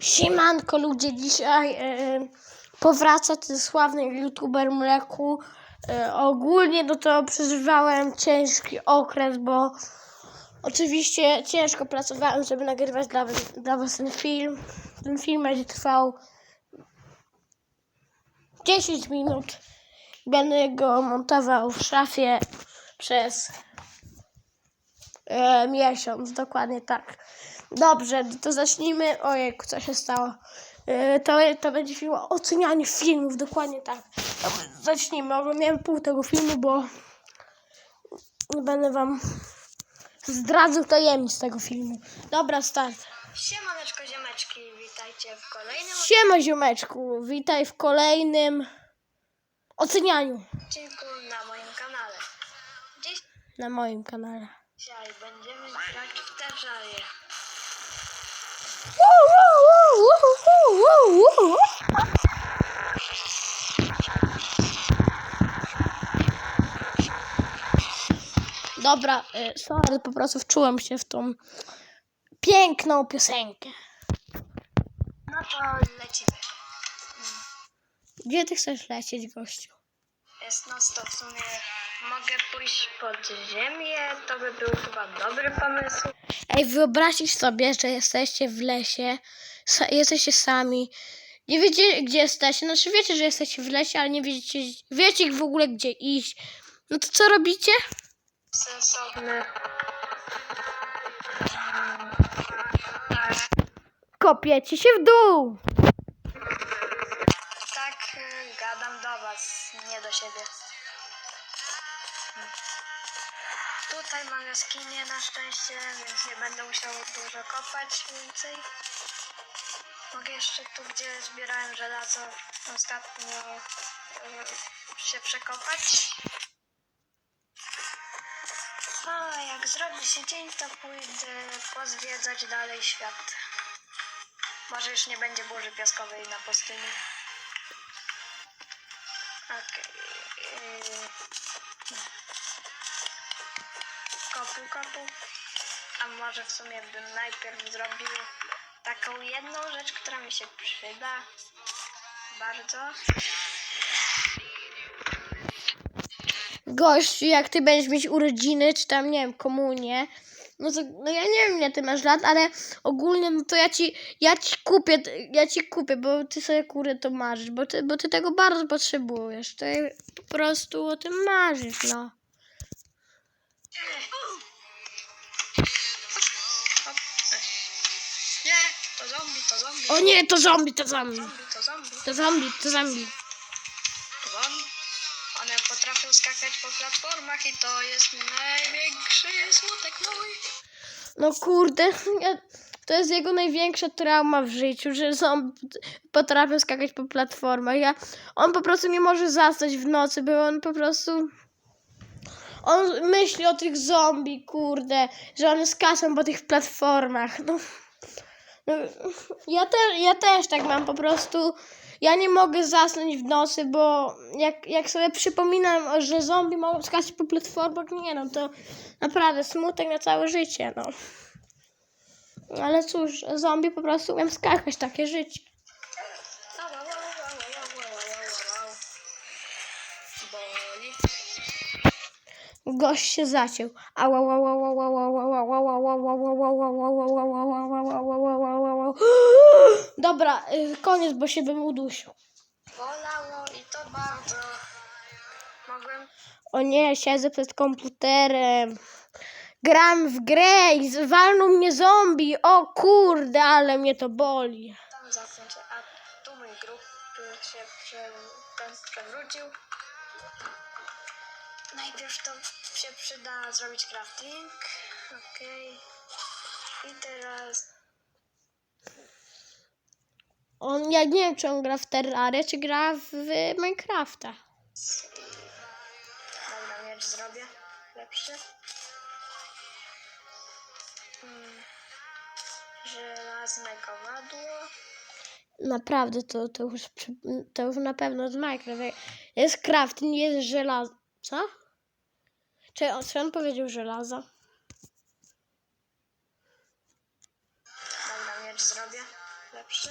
Siemanko ludzie, dzisiaj e, powraca ten sławny youtuber mleku. E, ogólnie no to przeżywałem ciężki okres, bo oczywiście ciężko pracowałem, żeby nagrywać dla, dla was ten film. Ten film będzie trwał 10 minut. Będę go montował w szafie przez e, miesiąc, dokładnie tak. Dobrze, to zacznijmy. Ojej, co się stało? E, to, to będzie film o ocenianiu filmów, dokładnie tak. Zacznijmy. Oglądałem pół tego filmu, bo nie będę wam zdradzał tajemnic tego filmu. Dobra, start. Siemaneczko ziomeczki, witajcie w kolejnym Siema ziomeczku, witaj w kolejnym ocenianiu odcinku na moim kanale. na moim kanale. Dzisiaj będziemy grać w Terrarię. Dobra, y, sorry, po prostu wczułem się w tą piękną piosenkę. No to lecimy. Gdzie ty chcesz lecieć, gościu? Jest noc, to w sumie mogę pójść pod ziemię, to by był chyba dobry pomysł. Ej, wyobraźcie sobie, że jesteście w lesie, sa- jesteście sami, nie wiecie, gdzie jesteście, znaczy wiecie, że jesteście w lesie, ale nie wiecie, wiecie w ogóle, gdzie iść. No to co robicie? Sensowny. Kopiecie się w dół. Tak y, gadam do was, nie do siebie. Tutaj mam jaskinię na szczęście, więc nie będę musiał dużo kopać więcej. Mogę jeszcze tu, gdzie zbierałem żelazo ostatnio y, się przekopać. A jak zrobi się dzień, to pójdę pozwiedzać dalej świat. Może już nie będzie burzy piaskowej na pustyni. Okej. yy. Kopu, kopu. A może w sumie bym najpierw zrobił taką jedną rzecz, która mi się przyda. Bardzo. Gościu, jak ty będziesz mieć urodziny, czy tam, nie wiem, komunię, no to, no ja nie wiem, ile ty masz lat, ale ogólnie, no to ja ci, ja ci kupię, ja ci kupię, bo ty sobie kurę to marzysz, bo ty, bo ty tego bardzo potrzebujesz, ty po prostu o tym marzysz, no. Nie, to zombie, to zombie. O nie, to zombie, to zombie, Zombie, to zombie. to zombie, to zombie. One potrafią skakać po platformach i to jest największy smutek mój. No kurde, to jest jego największa trauma w życiu, że zombie potrafią skakać po platformach. Ja, on po prostu nie może zasnąć w nocy, bo on po prostu... On myśli o tych zombie, kurde, że one skaczą po tych platformach. No, ja, te, ja też tak mam po prostu. Ja nie mogę zasnąć w nosy, bo jak, jak sobie przypominam, że zombie mogą skakać po platformach, nie no, to naprawdę smutek na całe życie, no. Ale cóż, zombie po prostu umiem skakać, takie życie. Gość się zaciął. Dobra, y, koniec, bo się bym udusił. Bolało i to bardzo. Mogłem. O nie, siedzę przed komputerem. Gram w grę i zwalną mnie zombie. O kurde, ale mnie to boli. tam zasnąć, a tu mój grób się prze, ten przewrócił. Najpierw to się przyda zrobić crafting. Okej. I teraz On, ja nie wiem, czy on gra w Terrarię, czy gra w Minecrafta. Dobra, miecz zrobię. Lepszy. Mm. Żelazne kowadło. Naprawdę, to, to, już, to już na pewno z Minecraft. Jest craft, nie jest żelazo. Co? Czy on, czy on powiedział żelazo? Dobra, miecz zrobię. lepszy.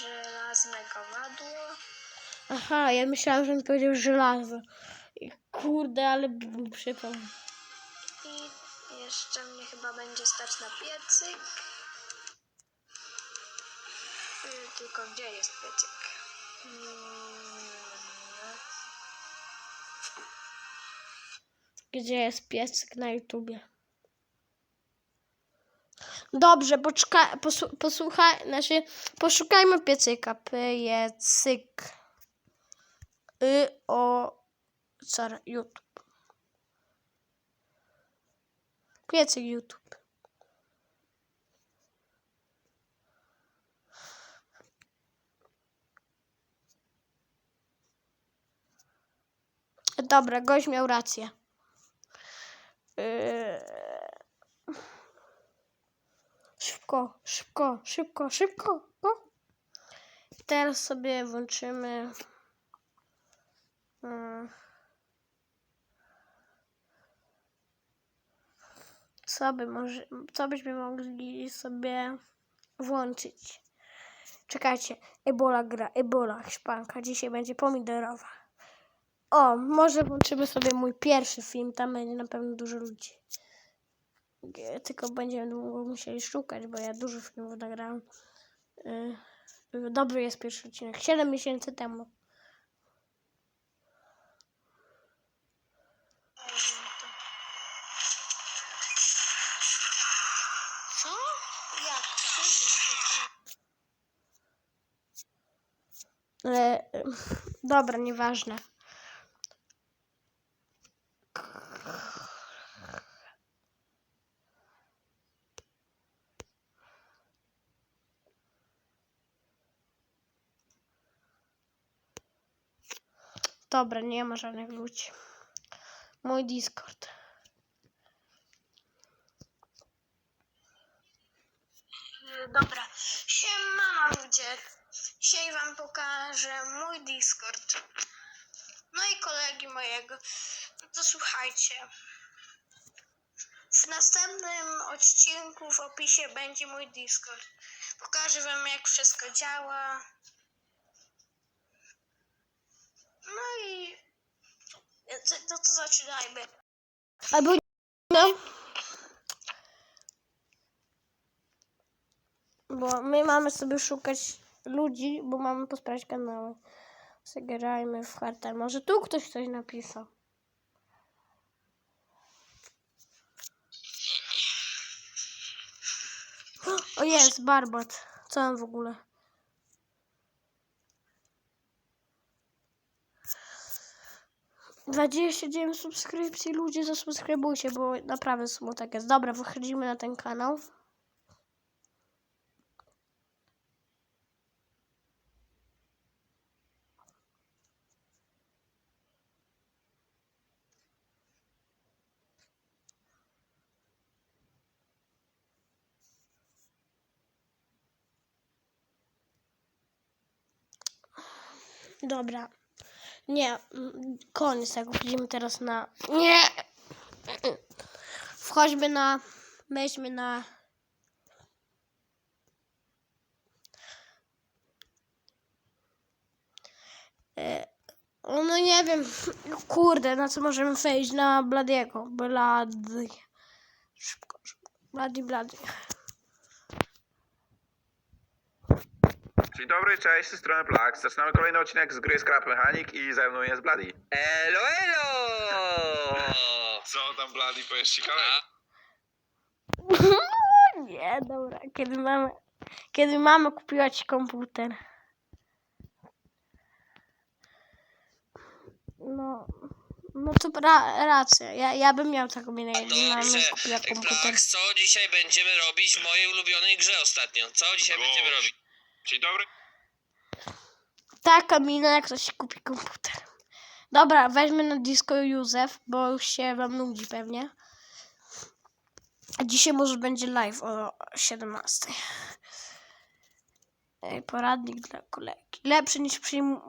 Żelazne kowadło. Aha, ja myślałam, że on powiedział żelazo. I Kurde, ale b- b- przypał. I jeszcze mnie chyba będzie stać na piecyk. Y, Tylko gdzie jest piecyk? Mm, Gdzie jest piecyk na YouTubie? Dobrze, poczeka, posłu, posłuchaj, znaczy, poszukajmy piecyka. Piecyk. Y, o, car, YouTube. Piecyk YouTube. Dobra, gość miał rację. Szybko, szybko, szybko, szybko. No. Teraz sobie włączymy. mm, Co by może, co byśmy mogli sobie włączyć? Czekajcie, Ebola gra, Ebola, hiszpanka, dzisiaj będzie pomidorowa. O, może włączymy sobie mój pierwszy film, tam będzie na pewno dużo ludzi. Tylko będziemy długo musieli szukać, bo ja dużo filmów nagrałam. Y, Dobry jest pierwszy odcinek, 7 miesięcy temu. Co? Jak? Y, dobra, nieważne. Dobra, nie ma żadnych ludzi. Mój Discord. Dobra, siemano ludzie. Dzisiaj wam pokażę mój Discord. No i kolegi mojego. No to słuchajcie. W następnym odcinku w opisie będzie mój Discord. Pokażę wam jak wszystko działa. No i... No to zaczynajmy. Albo no. Bo my mamy sobie szukać ludzi, bo mamy posprawdzić kanały. Zagrajmy w hartę. Może tu ktoś coś napisał. O jest, Barbat. Co on w ogóle? Dwadzieścia dziewięć subskrypcji, ludzie zasubskrybujcie, bo naprawdę smutek jest. Dobra, wychodzimy na ten kanał. Dobra. Nie, mm, koniec tego. Wchodzimy teraz na. Nie! Wchodźmy na. Weźmy na. E, No nie wiem. Kurde, na co możemy wejść? Na Bladiego. Blady. Szybko, szybko. Blady, Blady. Dzień dobry, cześć, z tej strony Plax. Zaczynamy kolejny odcinek z gry Scrap Mechanic i ze mną jest Bloody. Elo, elo! Co tam Bloody, powiesz ciekawe? Nie, dobra. Kiedy mamy. Kiedy mama kupiła ci komputer. No. No to ra, racja. Ja, ja bym miał taką minę, jakby mama kupiła komputer. Plax, co dzisiaj będziemy robić w mojej ulubionej grze ostatnio? Co dzisiaj Gość. będziemy robić? Dzień dobry. Taka mina, jak ktoś kupi komputer. Dobra, weźmy na disco Józef, bo już się wam nudzi pewnie. Dzisiaj może będzie live o 17. Ej, Poradnik dla kolegi. Lepszy niż przyjm...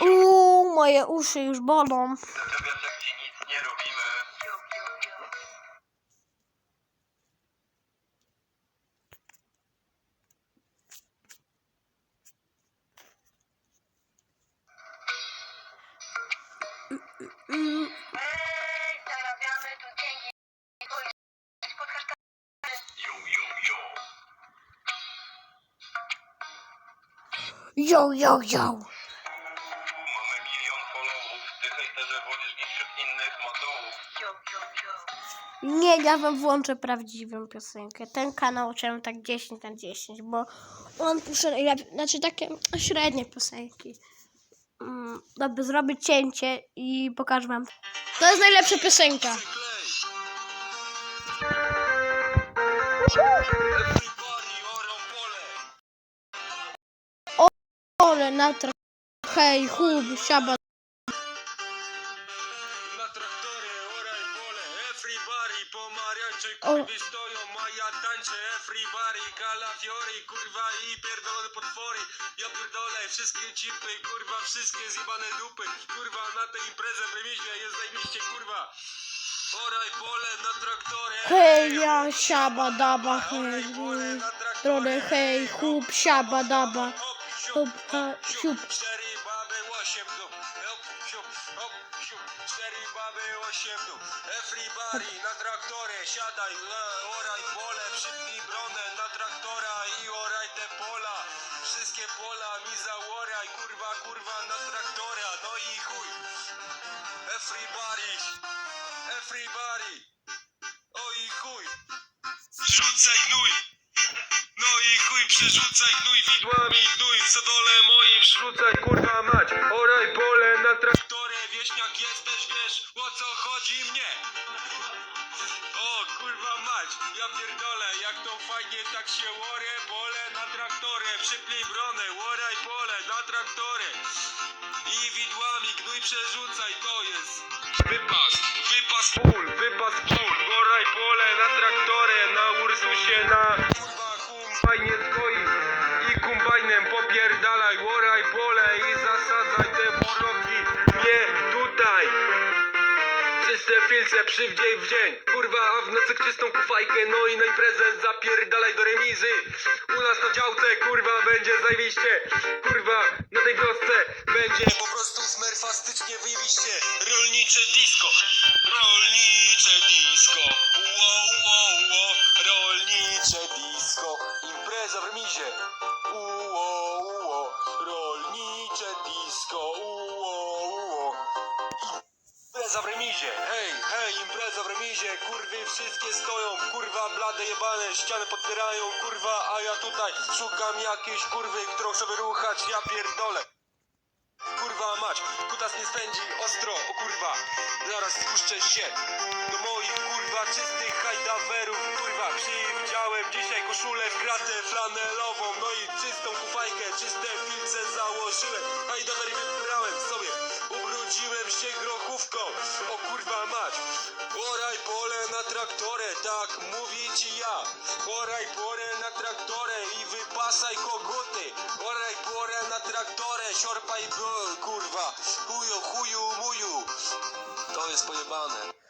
Uuu, moje uszy już bolą. Yo, yo, yo. Nie, ja wam włączę prawdziwą piosenkę. Ten kanał chciałem tak 10 na 10, bo on puszcza najlepiej, znaczy takie średnie piosenki. Mm, Dobra, zrobię cięcie i pokażę wam. To jest najlepsza piosenka. Ole na tra... Hej, hub, siaba. Stoją, maja tańcze, everybody, kalafiori, kurwa i pierdolone potwory, ja pierdolę, wszystkie cipy, kurwa, wszystkie zjebane dupy, kurwa, na tę imprezę w remizie jest zajebiście, kurwa. Oraj pole na traktory, Hej, ja, siaba, daba, hej, pole hej. na traktory, Trony, hej, hub, siaba, daba. hop, ha, siup. cztery everybody na traktorę, siadaj, oraj pole, przypnij bronę na traktora i oraj te pola, wszystkie pola mi zaoraj, kurwa, kurwa, na traktora, no i chuj, everybody, everybody, o i chuj, rzucaj gnój, no i chuj, przerzucaj gnój widłami, gnój. W stodole mojej, wrzucaj kurwa mać, oraj jak to fajnie tak się łorę, pole na traktorę, przypnij bronę, łoraj pole na traktorę. I widłami gnój przerzucaj, to jest wypas, wypas full, wypas full, oraj pole na traktorę, na Ursusie, na przywdziej w dzień Kurwa, a w nocy czystą kufajkę No i na imprezę zapierdalaj do remizy. U nas na działce, kurwa, będzie zajebiście. Kurwa, na tej wiosce będzie Po prostu smerfastycznie wyjebiście. Rolnicze disco. Rolnicze disco. Wow, wow, wow. Rolnicze disco. Impreza w remizie. Uo Rolnicze disco. Uo, uo Impreza w remizie, hej, hej, impreza w remizie, kurwy wszystkie stoją, kurwa blade jebane, ściany podpierają, kurwa, a ja tutaj szukam jakiejś kurwy, którą sobie ruchać, ja pierdolę. Kurwa mać, kutas nie spędzi, ostro, o kurwa, zaraz spuszczę się do moich kurwa czystych hajdawerów, kurwa, przywdziałem dzisiaj koszulę w kratę flanelową, no i czystą kufajkę, czyste filce założyłem, hajdawery traktorę, tak mówi ci ja, oraj pole na traktorę i wypasaj koguty, oraj pole na traktorę, siorpaj, kurwa, chuju, chuju, muju, to jest pojebane.